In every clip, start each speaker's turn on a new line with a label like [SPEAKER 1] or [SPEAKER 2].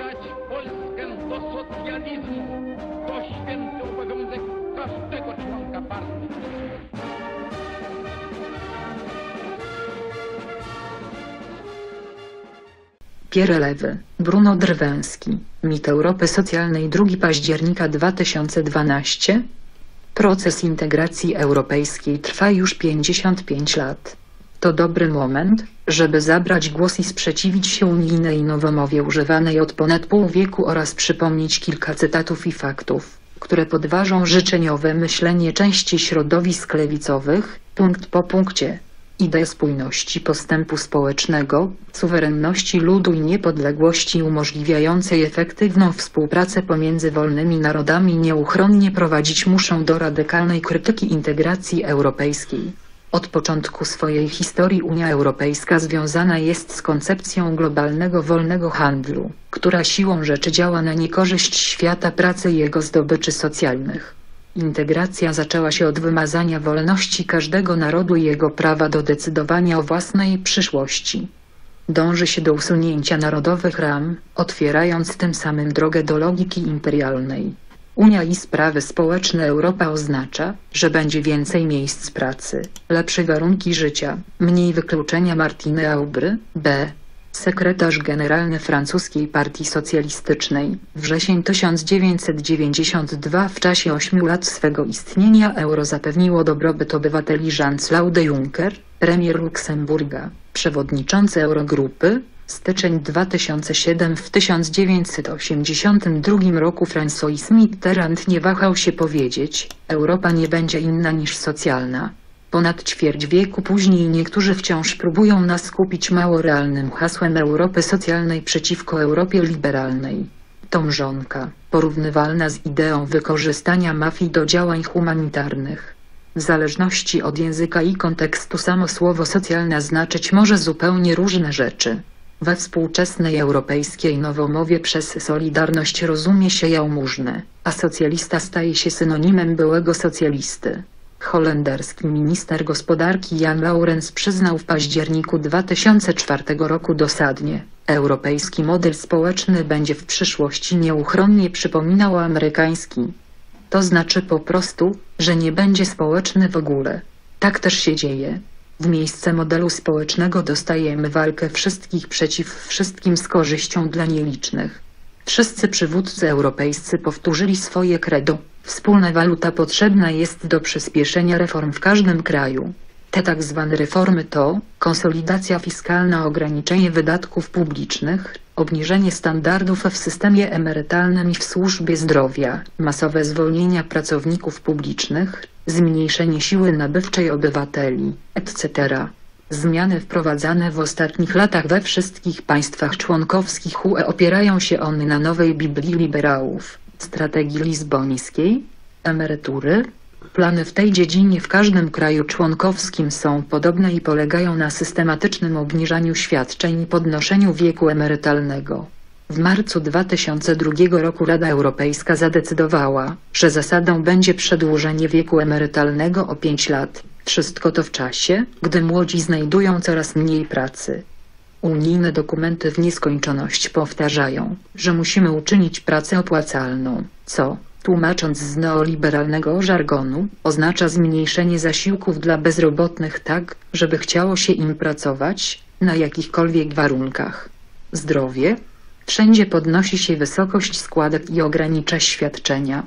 [SPEAKER 1] zbliżać Polskę do socjalizmu. To święty obowiązek każdego członka partii.
[SPEAKER 2] Pierre Lewy, Bruno Drwęski, Mit Europy Socjalnej 2 października 2012 Proces integracji europejskiej trwa już 55 lat. To dobry moment, żeby zabrać głos i sprzeciwić się unijnej nowomowie używanej od ponad pół wieku oraz przypomnieć kilka cytatów i faktów, które podważą życzeniowe myślenie części środowisk lewicowych, punkt po punkcie. Ideę spójności postępu społecznego, suwerenności ludu i niepodległości umożliwiającej efektywną współpracę pomiędzy wolnymi narodami nieuchronnie prowadzić muszą do radykalnej krytyki integracji europejskiej. Od początku swojej historii Unia Europejska związana jest z koncepcją globalnego wolnego handlu, która siłą rzeczy działa na niekorzyść świata pracy i jego zdobyczy socjalnych. Integracja zaczęła się od wymazania wolności każdego narodu i jego prawa do decydowania o własnej przyszłości. Dąży się do usunięcia narodowych ram, otwierając tym samym drogę do logiki imperialnej. Unia i sprawy społeczne Europa oznacza, że będzie więcej miejsc pracy, lepsze warunki życia, mniej wykluczenia Martiny Aubry, B. Sekretarz generalny francuskiej partii socjalistycznej, wrzesień 1992 w czasie ośmiu lat swego istnienia euro zapewniło dobrobyt obywateli Jean-Claude Juncker, premier Luksemburga, przewodniczący Eurogrupy, styczeń 2007 W 1982 roku François Mitterrand nie wahał się powiedzieć, Europa nie będzie inna niż socjalna. Ponad ćwierć wieku później niektórzy wciąż próbują nas kupić mało realnym hasłem Europy socjalnej przeciwko Europie liberalnej. To mrzonka, porównywalna z ideą wykorzystania mafii do działań humanitarnych. W zależności od języka i kontekstu samo słowo socjalna znaczyć może zupełnie różne rzeczy. We współczesnej europejskiej nowomowie przez solidarność rozumie się jałmużnę, a socjalista staje się synonimem byłego socjalisty. Holenderski minister gospodarki Jan Laurens przyznał w październiku 2004 roku dosadnie, europejski model społeczny będzie w przyszłości nieuchronnie przypominał amerykański. To znaczy po prostu, że nie będzie społeczny w ogóle. Tak też się dzieje. W miejsce modelu społecznego dostajemy walkę wszystkich przeciw wszystkim z korzyścią dla nielicznych. Wszyscy przywódcy europejscy powtórzyli swoje credo. Wspólna waluta potrzebna jest do przyspieszenia reform w każdym kraju. Te tak zwane reformy to konsolidacja fiskalna, ograniczenie wydatków publicznych, obniżenie standardów w systemie emerytalnym i w służbie zdrowia, masowe zwolnienia pracowników publicznych, zmniejszenie siły nabywczej obywateli, etc. Zmiany wprowadzane w ostatnich latach we wszystkich państwach członkowskich UE opierają się one na nowej Biblii liberałów, strategii lizbońskiej, emerytury. Plany w tej dziedzinie w każdym kraju członkowskim są podobne i polegają na systematycznym obniżaniu świadczeń i podnoszeniu wieku emerytalnego. W marcu 2002 roku Rada Europejska zadecydowała, że zasadą będzie przedłużenie wieku emerytalnego o 5 lat. Wszystko to w czasie, gdy młodzi znajdują coraz mniej pracy. Unijne dokumenty w nieskończoność powtarzają, że musimy uczynić pracę opłacalną, co, tłumacząc z neoliberalnego żargonu, oznacza zmniejszenie zasiłków dla bezrobotnych tak, żeby chciało się im pracować, na jakichkolwiek warunkach. Zdrowie? Wszędzie podnosi się wysokość składek i ogranicza świadczenia.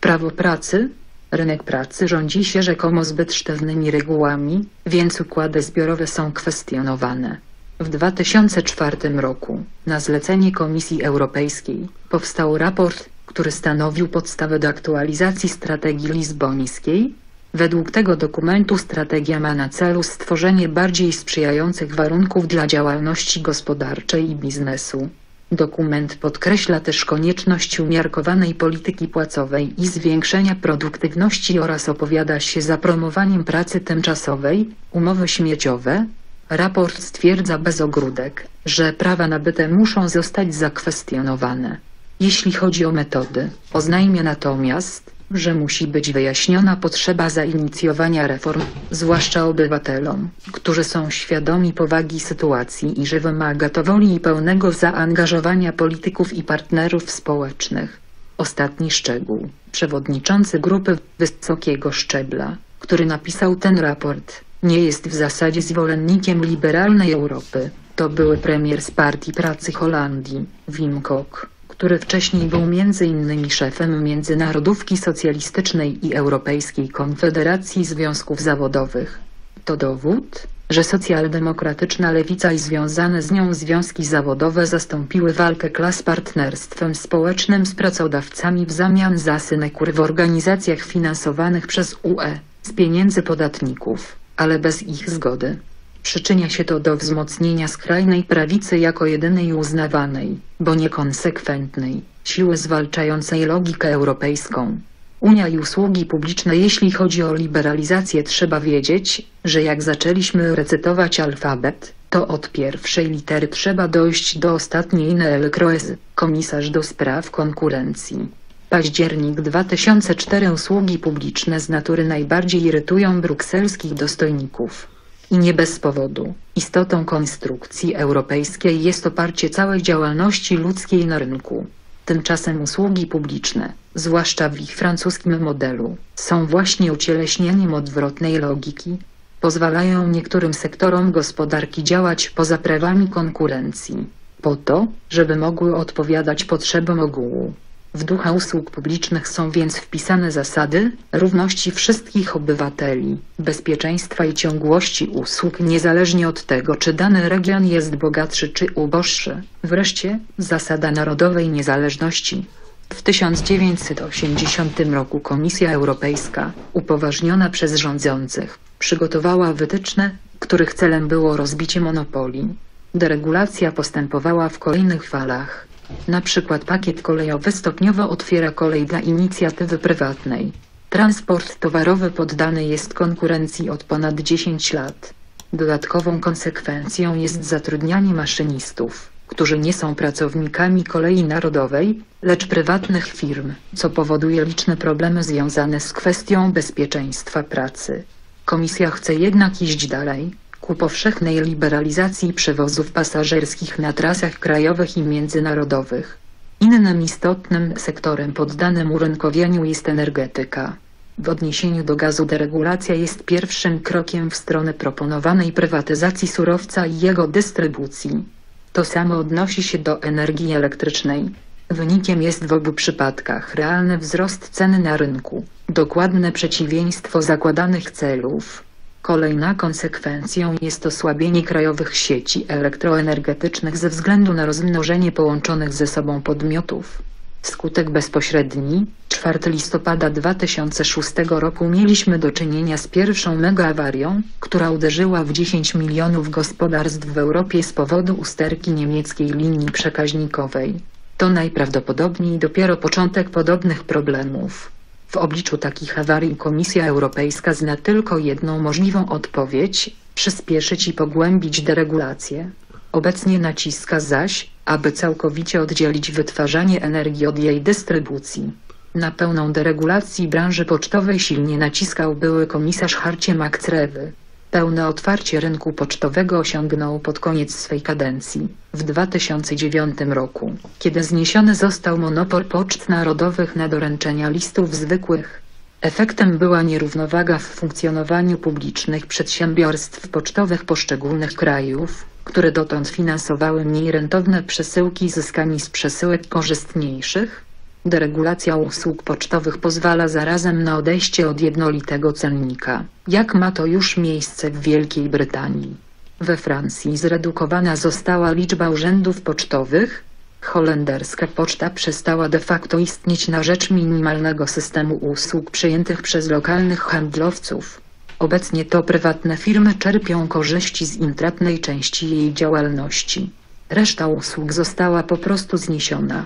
[SPEAKER 2] Prawo pracy? Rynek pracy rządzi się rzekomo zbyt sztywnymi regułami, więc układy zbiorowe są kwestionowane. W 2004 roku, na zlecenie Komisji Europejskiej, powstał raport, który stanowił podstawę do aktualizacji strategii lizbońskiej. Według tego dokumentu strategia ma na celu stworzenie bardziej sprzyjających warunków dla działalności gospodarczej i biznesu. Dokument podkreśla też konieczność umiarkowanej polityki płacowej i zwiększenia produktywności oraz opowiada się za promowaniem pracy tymczasowej, umowy śmieciowe. Raport stwierdza bez ogródek, że prawa nabyte muszą zostać zakwestionowane. Jeśli chodzi o metody, oznajmia natomiast, że musi być wyjaśniona potrzeba zainicjowania reform, zwłaszcza obywatelom, którzy są świadomi powagi sytuacji i że wymaga to woli i pełnego zaangażowania polityków i partnerów społecznych. Ostatni szczegół. Przewodniczący grupy wysokiego szczebla, który napisał ten raport, nie jest w zasadzie zwolennikiem liberalnej Europy. To były premier z Partii Pracy Holandii, Wim Kok, który wcześniej był innymi szefem Międzynarodówki Socjalistycznej i Europejskiej Konfederacji Związków Zawodowych. To dowód, że socjaldemokratyczna lewica i związane z nią związki zawodowe zastąpiły walkę klas partnerstwem społecznym z pracodawcami w zamian za synekur w organizacjach finansowanych przez UE, z pieniędzy podatników, ale bez ich zgody. Przyczynia się to do wzmocnienia skrajnej prawicy jako jedynej uznawanej, bo niekonsekwentnej, siły zwalczającej logikę europejską. Unia i usługi publiczne Jeśli chodzi o liberalizację trzeba wiedzieć, że jak zaczęliśmy recytować alfabet, to od pierwszej litery trzeba dojść do ostatniej Neel Kroes, komisarz do spraw konkurencji. Październik 2004 Usługi publiczne z natury najbardziej irytują brukselskich dostojników. I nie bez powodu. Istotą konstrukcji europejskiej jest oparcie całej działalności ludzkiej na rynku. Tymczasem usługi publiczne, zwłaszcza w ich francuskim modelu, są właśnie ucieleśnieniem odwrotnej logiki. Pozwalają niektórym sektorom gospodarki działać poza prawami konkurencji, po to, żeby mogły odpowiadać potrzebom ogółu. W ducha usług publicznych są więc wpisane zasady równości wszystkich obywateli, bezpieczeństwa i ciągłości usług niezależnie od tego czy dany region jest bogatszy czy uboższy. Wreszcie, zasada narodowej niezależności. W 1980 roku Komisja Europejska, upoważniona przez rządzących, przygotowała wytyczne, których celem było rozbicie monopolii. Deregulacja postępowała w kolejnych falach. Na przykład pakiet kolejowy stopniowo otwiera kolej dla inicjatywy prywatnej. Transport towarowy poddany jest konkurencji od ponad 10 lat. Dodatkową konsekwencją jest zatrudnianie maszynistów, którzy nie są pracownikami kolei narodowej, lecz prywatnych firm, co powoduje liczne problemy związane z kwestią bezpieczeństwa pracy. Komisja chce jednak iść dalej, ku powszechnej liberalizacji przewozów pasażerskich na trasach krajowych i międzynarodowych. Innym istotnym sektorem poddanym urynkowieniu jest energetyka. W odniesieniu do gazu deregulacja jest pierwszym krokiem w stronę proponowanej prywatyzacji surowca i jego dystrybucji. To samo odnosi się do energii elektrycznej. Wynikiem jest w obu przypadkach realny wzrost ceny na rynku, dokładne przeciwieństwo zakładanych celów. Kolejna konsekwencją jest osłabienie krajowych sieci elektroenergetycznych ze względu na rozmnożenie połączonych ze sobą podmiotów. Skutek bezpośredni 4 listopada 2006 roku mieliśmy do czynienia z pierwszą megaawarią, która uderzyła w 10 milionów gospodarstw w Europie z powodu usterki niemieckiej linii przekaźnikowej. To najprawdopodobniej dopiero początek podobnych problemów. W obliczu takich awarii Komisja Europejska zna tylko jedną możliwą odpowiedź – przyspieszyć i pogłębić deregulację. Obecnie naciska zaś, aby całkowicie oddzielić wytwarzanie energii od jej dystrybucji. Na pełną deregulacji branży pocztowej silnie naciskał były komisarz Harcie Makcrewy. Pełne otwarcie rynku pocztowego osiągnął pod koniec swej kadencji, w 2009 roku, kiedy zniesiony został monopol poczt narodowych na doręczenia listów zwykłych. Efektem była nierównowaga w funkcjonowaniu publicznych przedsiębiorstw pocztowych poszczególnych krajów, które dotąd finansowały mniej rentowne przesyłki zyskami z przesyłek korzystniejszych. Deregulacja usług pocztowych pozwala zarazem na odejście od jednolitego cennika, jak ma to już miejsce w Wielkiej Brytanii. We Francji zredukowana została liczba urzędów pocztowych, holenderska poczta przestała de facto istnieć na rzecz minimalnego systemu usług przyjętych przez lokalnych handlowców. Obecnie to prywatne firmy czerpią korzyści z intratnej części jej działalności. Reszta usług została po prostu zniesiona.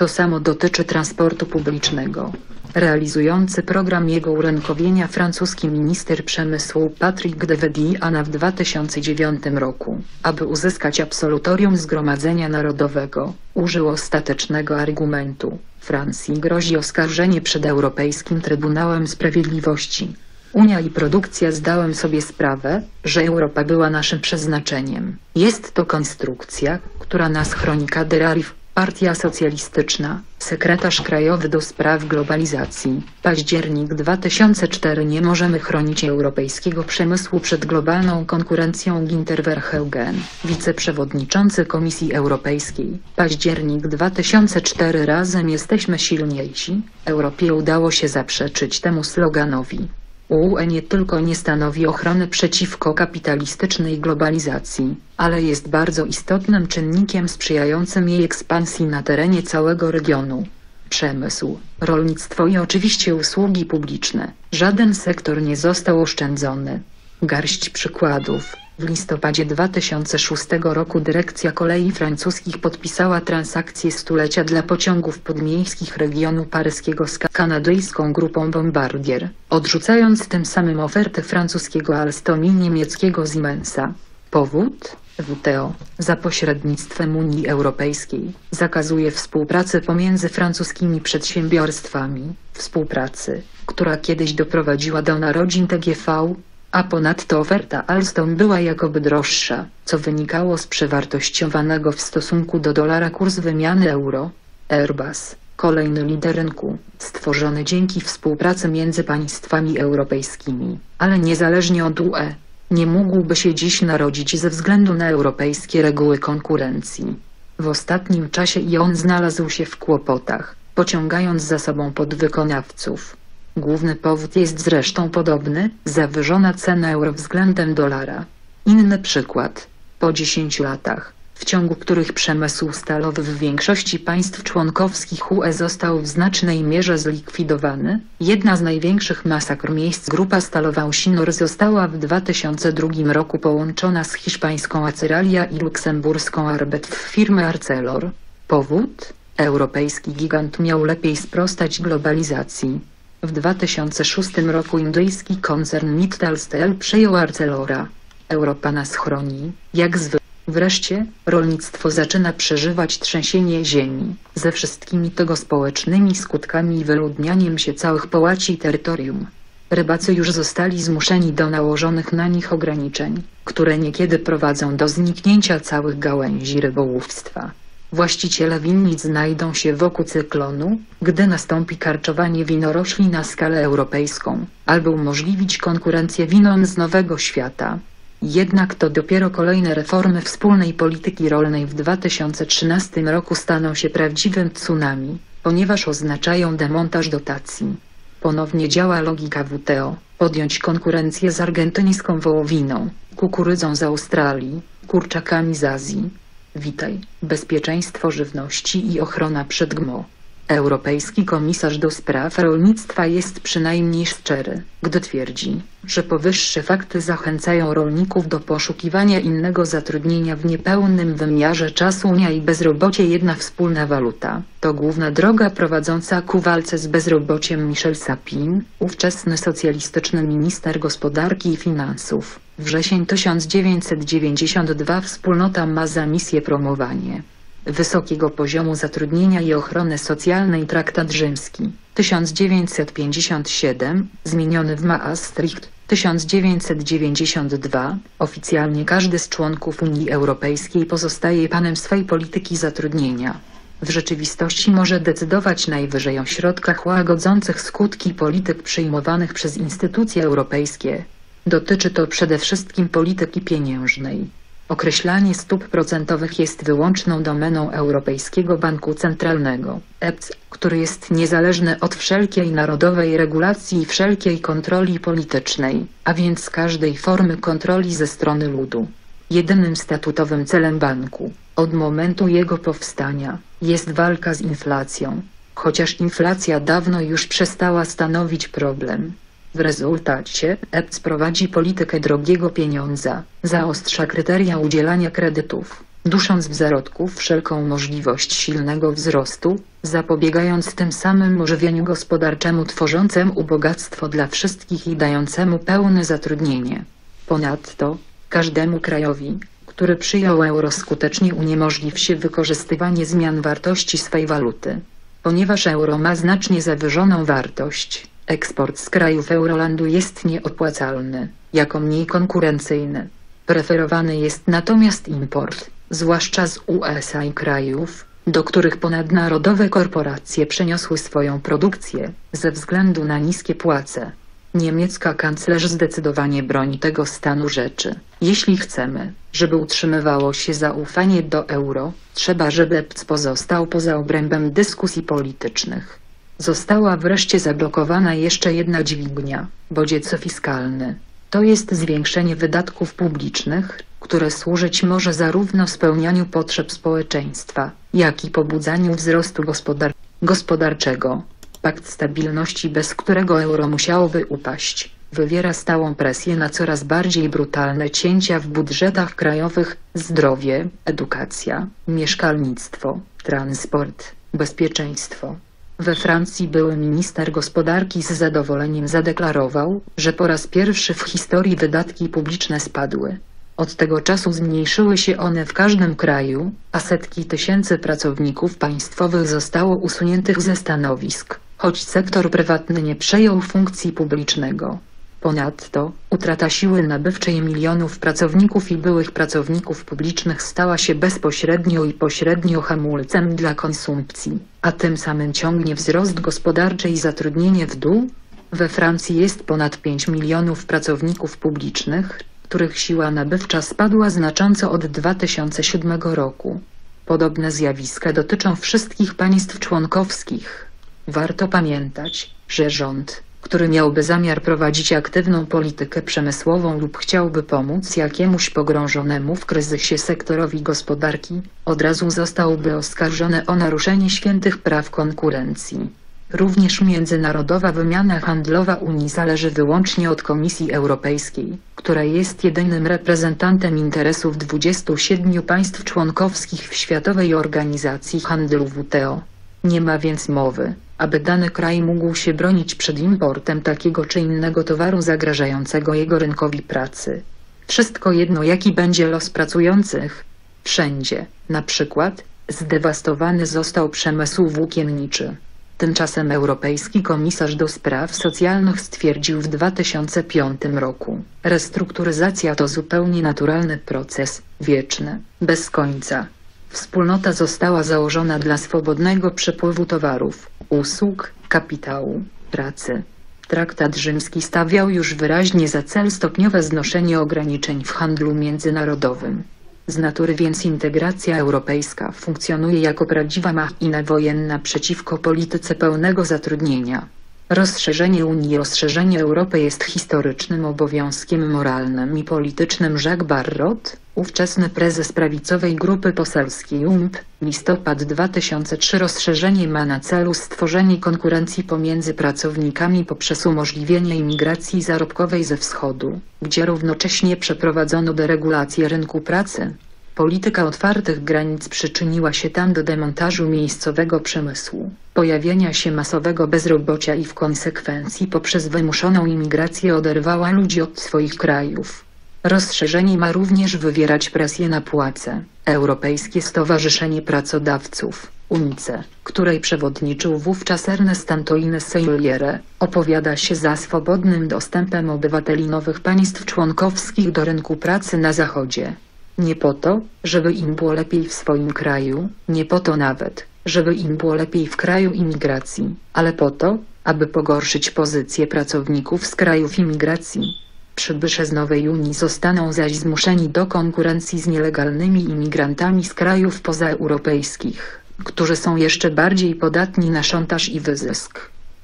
[SPEAKER 2] To samo dotyczy transportu publicznego. Realizujący program jego urynkowienia francuski minister przemysłu Patrick de Vediana w 2009 roku, aby uzyskać absolutorium Zgromadzenia Narodowego, użył ostatecznego argumentu. Francji grozi oskarżenie przed Europejskim Trybunałem Sprawiedliwości. Unia i produkcja zdałem sobie sprawę, że Europa była naszym przeznaczeniem. Jest to konstrukcja, która nas chroni Kader Arif, Partia Socjalistyczna, sekretarz krajowy do spraw globalizacji. Październik 2004 Nie możemy chronić europejskiego przemysłu przed globalną konkurencją Ginter Verheugen, wiceprzewodniczący Komisji Europejskiej. Październik 2004 Razem jesteśmy silniejsi. Europie udało się zaprzeczyć temu sloganowi. UE nie tylko nie stanowi ochrony przeciwko kapitalistycznej globalizacji, ale jest bardzo istotnym czynnikiem sprzyjającym jej ekspansji na terenie całego regionu. Przemysł, rolnictwo i oczywiście usługi publiczne. Żaden sektor nie został oszczędzony. Garść przykładów. W listopadzie 2006 roku dyrekcja kolei francuskich podpisała transakcję stulecia dla pociągów podmiejskich regionu paryskiego z kanadyjską grupą Bombardier, odrzucając tym samym ofertę francuskiego Alstom i niemieckiego Siemensa. Powód? WTO, za pośrednictwem Unii Europejskiej, zakazuje współpracy pomiędzy francuskimi przedsiębiorstwami, współpracy, która kiedyś doprowadziła do narodzin TGV, a ponadto oferta Alstom była jakoby droższa, co wynikało z przewartościowanego w stosunku do dolara kurs wymiany euro. Airbus, kolejny lider rynku, stworzony dzięki współpracy między państwami europejskimi, ale niezależnie od UE, nie mógłby się dziś narodzić ze względu na europejskie reguły konkurencji. W ostatnim czasie i on znalazł się w kłopotach, pociągając za sobą podwykonawców. Główny powód jest zresztą podobny, zawyżona cena euro względem dolara. Inny przykład. Po 10 latach, w ciągu których przemysł stalowy w większości państw członkowskich UE został w znacznej mierze zlikwidowany, jedna z największych masakr miejsc grupa stalowa Usinor została w 2002 roku połączona z hiszpańską Aceralia i luksemburską Arbet w firmę Arcelor. Powód? Europejski gigant miał lepiej sprostać globalizacji. W 2006 roku indyjski koncern Mittal Steel przejął Arcelora. Europa nas chroni, jak zwykle. Wreszcie, rolnictwo zaczyna przeżywać trzęsienie ziemi, ze wszystkimi tego społecznymi skutkami i wyludnianiem się całych połaci terytorium. Rybacy już zostali zmuszeni do nałożonych na nich ograniczeń, które niekiedy prowadzą do zniknięcia całych gałęzi rybołówstwa. Właściciele winnic znajdą się wokół cyklonu, gdy nastąpi karczowanie winorośli na skalę europejską, albo umożliwić konkurencję winom z Nowego Świata. Jednak to dopiero kolejne reformy wspólnej polityki rolnej w 2013 roku staną się prawdziwym tsunami, ponieważ oznaczają demontaż dotacji. Ponownie działa logika WTO, podjąć konkurencję z argentyńską wołowiną, kukurydzą z Australii, kurczakami z Azji. Witaj, bezpieczeństwo żywności i ochrona przed GMO. Europejski komisarz do spraw rolnictwa jest przynajmniej szczery, gdy twierdzi, że powyższe fakty zachęcają rolników do poszukiwania innego zatrudnienia w niepełnym wymiarze czasu Unia i bezrobocie jedna wspólna waluta. To główna droga prowadząca ku walce z bezrobociem Michel Sapin, ówczesny socjalistyczny minister gospodarki i finansów. Wrzesień 1992 Wspólnota ma za misję promowanie wysokiego poziomu zatrudnienia i ochrony socjalnej Traktat Rzymski 1957, zmieniony w Maastricht 1992, oficjalnie każdy z członków Unii Europejskiej pozostaje panem swej polityki zatrudnienia. W rzeczywistości może decydować najwyżej o środkach łagodzących skutki polityk przyjmowanych przez instytucje europejskie. Dotyczy to przede wszystkim polityki pieniężnej. Określanie stóp procentowych jest wyłączną domeną Europejskiego Banku Centralnego, EBC, który jest niezależny od wszelkiej narodowej regulacji i wszelkiej kontroli politycznej, a więc każdej formy kontroli ze strony ludu. Jedynym statutowym celem banku, od momentu jego powstania, jest walka z inflacją, chociaż inflacja dawno już przestała stanowić problem. W rezultacie EPC prowadzi politykę drogiego pieniądza, zaostrza kryteria udzielania kredytów, dusząc w zarodku wszelką możliwość silnego wzrostu, zapobiegając tym samym ożywieniu gospodarczemu tworzącemu bogactwo dla wszystkich i dającemu pełne zatrudnienie. Ponadto, każdemu krajowi, który przyjął euro skutecznie uniemożliwi się wykorzystywanie zmian wartości swej waluty. Ponieważ euro ma znacznie zawyżoną wartość, eksport z krajów Eurolandu jest nieopłacalny, jako mniej konkurencyjny. Preferowany jest natomiast import, zwłaszcza z USA i krajów, do których ponadnarodowe korporacje przeniosły swoją produkcję, ze względu na niskie płace. Niemiecka kanclerz zdecydowanie broni tego stanu rzeczy. Jeśli chcemy, żeby utrzymywało się zaufanie do euro, trzeba żeby EPC pozostał poza obrębem dyskusji politycznych. Została wreszcie zablokowana jeszcze jedna dźwignia, bodziec fiskalny. To jest zwiększenie wydatków publicznych, które służyć może zarówno spełnianiu potrzeb społeczeństwa, jak i pobudzaniu wzrostu gospodar gospodarczego. Pakt stabilności, bez którego euro musiałoby upaść, wywiera stałą presję na coraz bardziej brutalne cięcia w budżetach krajowych, zdrowie, edukacja, mieszkalnictwo, transport, bezpieczeństwo. We Francji były minister gospodarki z zadowoleniem zadeklarował, że po raz pierwszy w historii wydatki publiczne spadły. Od tego czasu zmniejszyły się one w każdym kraju, a setki tysięcy pracowników państwowych zostało usuniętych ze stanowisk, choć sektor prywatny nie przejął funkcji publicznego. Ponadto, utrata siły nabywczej milionów pracowników i byłych pracowników publicznych stała się bezpośrednio i pośrednio hamulcem dla konsumpcji, a tym samym ciągnie wzrost gospodarczy i zatrudnienie w dół. We Francji jest ponad 5 milionów pracowników publicznych, których siła nabywcza spadła znacząco od 2007 roku. Podobne zjawiska dotyczą wszystkich państw członkowskich. Warto pamiętać, że rząd, który miałby zamiar prowadzić aktywną politykę przemysłową lub chciałby pomóc jakiemuś pogrążonemu w kryzysie sektorowi gospodarki, od razu zostałby oskarżony o naruszenie świętych praw konkurencji. Również międzynarodowa wymiana handlowa Unii zależy wyłącznie od Komisji Europejskiej, która jest jedynym reprezentantem interesów 27 państw członkowskich w Światowej Organizacji Handlu WTO. Nie ma więc mowy, aby dany kraj mógł się bronić przed importem takiego czy innego towaru zagrażającego jego rynkowi pracy. Wszystko jedno jaki będzie los pracujących. Wszędzie, na przykład, zdewastowany został przemysł włókienniczy. Tymczasem Europejski Komisarz do Spraw Socjalnych stwierdził w 2005 roku, restrukturyzacja to zupełnie naturalny proces, wieczny, bez końca. Wspólnota została założona dla swobodnego przepływu towarów, usług, kapitału, pracy. Traktat rzymski stawiał już wyraźnie za cel stopniowe znoszenie ograniczeń w handlu międzynarodowym. Z natury więc integracja europejska funkcjonuje jako prawdziwa machina wojenna przeciwko polityce pełnego zatrudnienia. Rozszerzenie Unii Rozszerzenie Europy jest historycznym obowiązkiem moralnym i politycznym Jacques Barrot, ówczesny prezes prawicowej grupy poselskiej UMP, listopad 2003 Rozszerzenie ma na celu stworzenie konkurencji pomiędzy pracownikami poprzez umożliwienie imigracji zarobkowej ze wschodu, gdzie równocześnie przeprowadzono deregulację rynku pracy. Polityka otwartych granic przyczyniła się tam do demontażu miejscowego przemysłu, pojawienia się masowego bezrobocia i w konsekwencji poprzez wymuszoną imigrację oderwała ludzi od swoich krajów. Rozszerzenie ma również wywierać presję na płace. Europejskie Stowarzyszenie Pracodawców, UNICE, której przewodniczył wówczas Ernest Antoine Seiliere, opowiada się za swobodnym dostępem obywateli nowych państw członkowskich do rynku pracy na Zachodzie. Nie po to, żeby im było lepiej w swoim kraju, nie po to nawet, żeby im było lepiej w kraju imigracji, ale po to, aby pogorszyć pozycję pracowników z krajów imigracji. Przybysze z Nowej Unii zostaną zaś zmuszeni do konkurencji z nielegalnymi imigrantami z krajów pozaeuropejskich, którzy są jeszcze bardziej podatni na szantaż i wyzysk.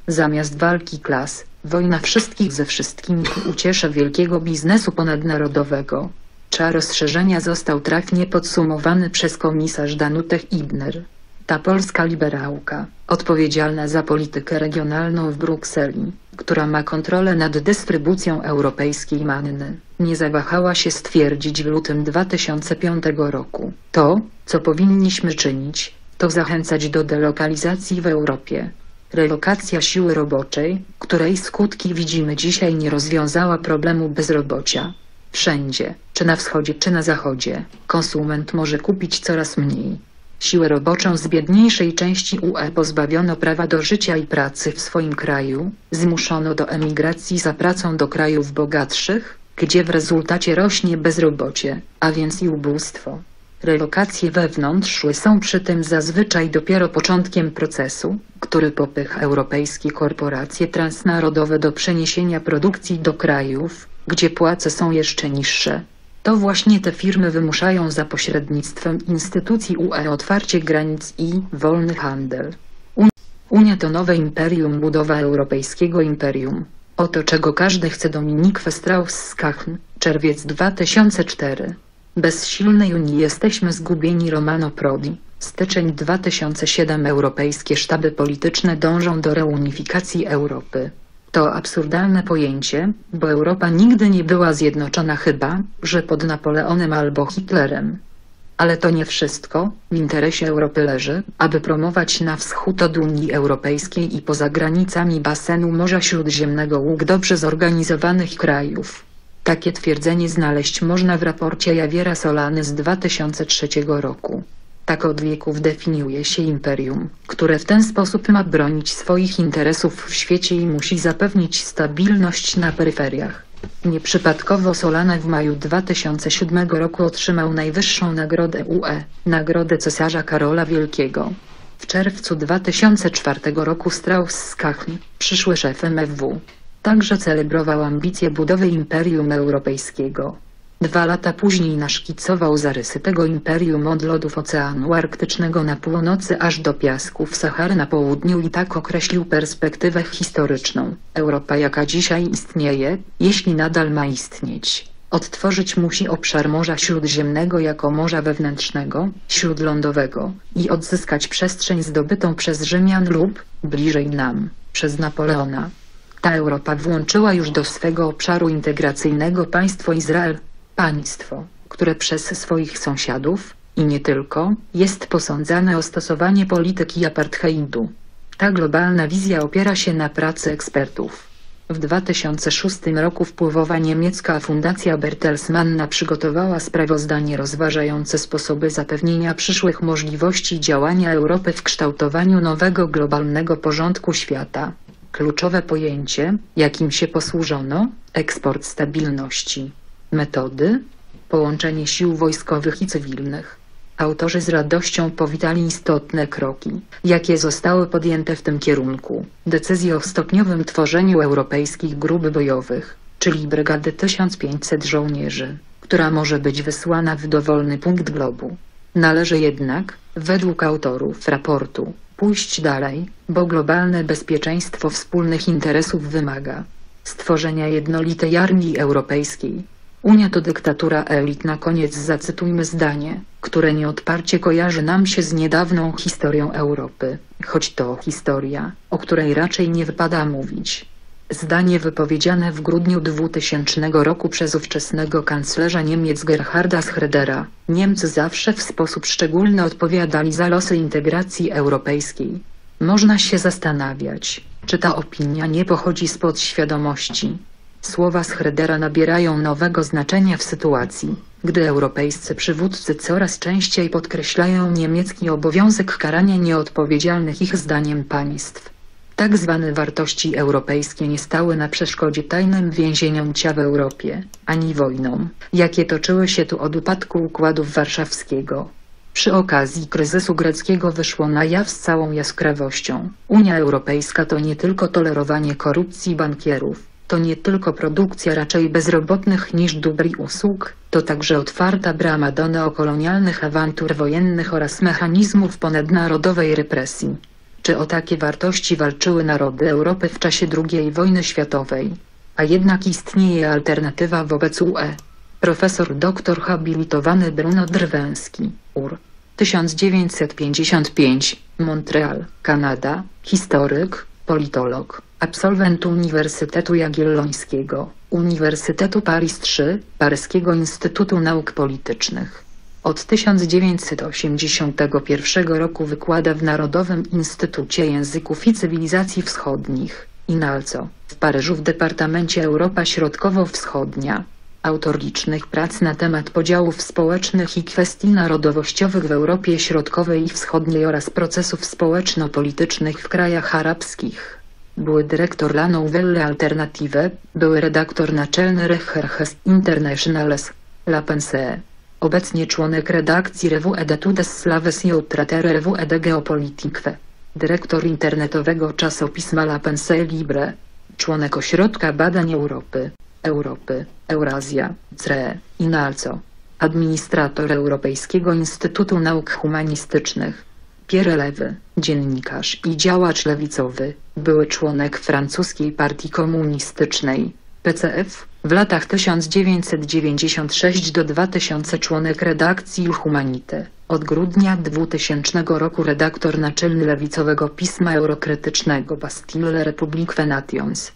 [SPEAKER 2] Zamiast walki klas, wojna wszystkich ze wszystkimi ku uciesze wielkiego biznesu ponadnarodowego. Czar rozszerzenia został trafnie podsumowany przez komisarz Danutę Ibner. Ta polska liberałka, odpowiedzialna za politykę regionalną w Brukseli, która ma kontrolę nad dystrybucją europejskiej manny, nie zawahała się stwierdzić w lutym 2005 roku. To, co powinniśmy czynić, to zachęcać do delokalizacji w Europie. Relokacja siły roboczej, której skutki widzimy dzisiaj nie rozwiązała problemu bezrobocia. Wszędzie, czy na wschodzie, czy na zachodzie, konsument może kupić coraz mniej. Siłę roboczą z biedniejszej części UE pozbawiono prawa do życia i pracy w swoim kraju, zmuszono do emigracji za pracą do krajów bogatszych, gdzie w rezultacie rośnie bezrobocie, a więc i ubóstwo. Relokacje wewnątrz są przy tym zazwyczaj dopiero początkiem procesu, który popycha europejskie korporacje transnarodowe do przeniesienia produkcji do krajów, gdzie płace są jeszcze niższe. To właśnie te firmy wymuszają za pośrednictwem instytucji UE otwarcie granic i wolny handel. Un- Unia to nowe imperium, budowa europejskiego imperium. Oto czego każdy chce Dominik Strauss-Skachn, czerwiec 2004. Bez silnej Unii jesteśmy zgubieni Romano Prodi. Styczeń 2007 Europejskie sztaby polityczne dążą do reunifikacji Europy. To absurdalne pojęcie, bo Europa nigdy nie była zjednoczona chyba, że pod Napoleonem albo Hitlerem. Ale to nie wszystko, w interesie Europy leży, aby promować na wschód od Unii Europejskiej i poza granicami basenu Morza Śródziemnego łuk dobrze zorganizowanych krajów. Takie twierdzenie znaleźć można w raporcie Javiera Solany z 2003 roku. Tak od wieków definiuje się imperium, które w ten sposób ma bronić swoich interesów w świecie i musi zapewnić stabilność na peryferiach. Nieprzypadkowo Solana w maju 2007 roku otrzymał najwyższą nagrodę UE, Nagrodę Cesarza Karola Wielkiego. W czerwcu 2004 roku Strauss-Skachn, przyszły szef MFW, także celebrował ambicje budowy Imperium Europejskiego. Dwa lata później naszkicował zarysy tego imperium od lodów Oceanu Arktycznego na północy aż do piasków Sahary na południu i tak określił perspektywę historyczną. Europa jaka dzisiaj istnieje, jeśli nadal ma istnieć. Odtworzyć musi obszar Morza Śródziemnego jako morza wewnętrznego, śródlądowego i odzyskać przestrzeń zdobytą przez Rzymian lub, bliżej nam, przez Napoleona. Ta Europa włączyła już do swego obszaru integracyjnego państwo Izrael, państwo, które przez swoich sąsiadów, i nie tylko, jest posądzane o stosowanie polityki apartheidu. Ta globalna wizja opiera się na pracy ekspertów. W 2006 roku wpływowa niemiecka fundacja Bertelsmanna przygotowała sprawozdanie rozważające sposoby zapewnienia przyszłych możliwości działania Europy w kształtowaniu nowego globalnego porządku świata. Kluczowe pojęcie, jakim się posłużono, eksport stabilności. Metody? Połączenie sił wojskowych i cywilnych. Autorzy z radością powitali istotne kroki, jakie zostały podjęte w tym kierunku. Decyzję o stopniowym tworzeniu europejskich grup bojowych, czyli brygady 1500 żołnierzy, która może być wysłana w dowolny punkt globu. Należy jednak, według autorów raportu, pójść dalej, bo globalne bezpieczeństwo wspólnych interesów wymaga stworzenia jednolitej armii europejskiej, Unia to dyktatura elit. Na koniec zacytujmy zdanie, które nieodparcie kojarzy nam się z niedawną historią Europy, choć to historia, o której raczej nie wypada mówić. Zdanie wypowiedziane w grudniu 2000 roku przez ówczesnego kanclerza Niemiec Gerharda Schroedera. Niemcy zawsze w sposób szczególny odpowiadali za losy integracji europejskiej. Można się zastanawiać, czy ta opinia nie pochodzi z podświadomości, Słowa Schroedera nabierają nowego znaczenia w sytuacji, gdy europejscy przywódcy coraz częściej podkreślają niemiecki obowiązek karania nieodpowiedzialnych ich zdaniem państw. Tak zwane wartości europejskie nie stały na przeszkodzie tajnym więzieniom cia w Europie, ani wojnom, jakie toczyły się tu od upadku Układu Warszawskiego. Przy okazji kryzysu greckiego wyszło na jaw z całą jaskrawością. Unia Europejska to nie tylko tolerowanie korupcji bankierów, to nie tylko produkcja raczej bezrobotnych niż dóbr i usług, to także otwarta brama do neokolonialnych awantur wojennych oraz mechanizmów ponadnarodowej represji. Czy o takie wartości walczyły narody Europy w czasie II wojny światowej? A jednak istnieje alternatywa wobec UE. Profesor doktor habilitowany Bruno Drwęski, UR. 1955, Montreal, Kanada, historyk, politolog, absolwent Uniwersytetu Jagiellońskiego, Uniwersytetu Paris III, Paryskiego Instytutu Nauk Politycznych. Od 1981 roku wykłada w Narodowym Instytucie Języków i Cywilizacji Wschodnich, INALCO, w Paryżu w Departamencie Europa Środkowo-Wschodnia. Autor licznych prac na temat podziałów społecznych i kwestii narodowościowych w Europie Środkowej i Wschodniej oraz procesów społeczno-politycznych w krajach arabskich. Były dyrektor La Nouvelle Alternative, były redaktor naczelny Recherches Internationales, La Pensée. Obecnie członek redakcji Revue d'Etudes Slaves i Outratere Revue de Geopolitique. Dyrektor internetowego czasopisma La Pensée Libre. Członek Ośrodka Badań Europy, Europy, Eurazja, CRE, INALCO. Administrator Europejskiego Instytutu Nauk Humanistycznych. Pierre Lewy, dziennikarz i działacz lewicowy, były członek francuskiej partii komunistycznej, PCF, w latach 1996 do 2000 członek redakcji Humanite, od grudnia 2000 roku redaktor naczelny lewicowego pisma eurokrytycznego Bastille République Nations.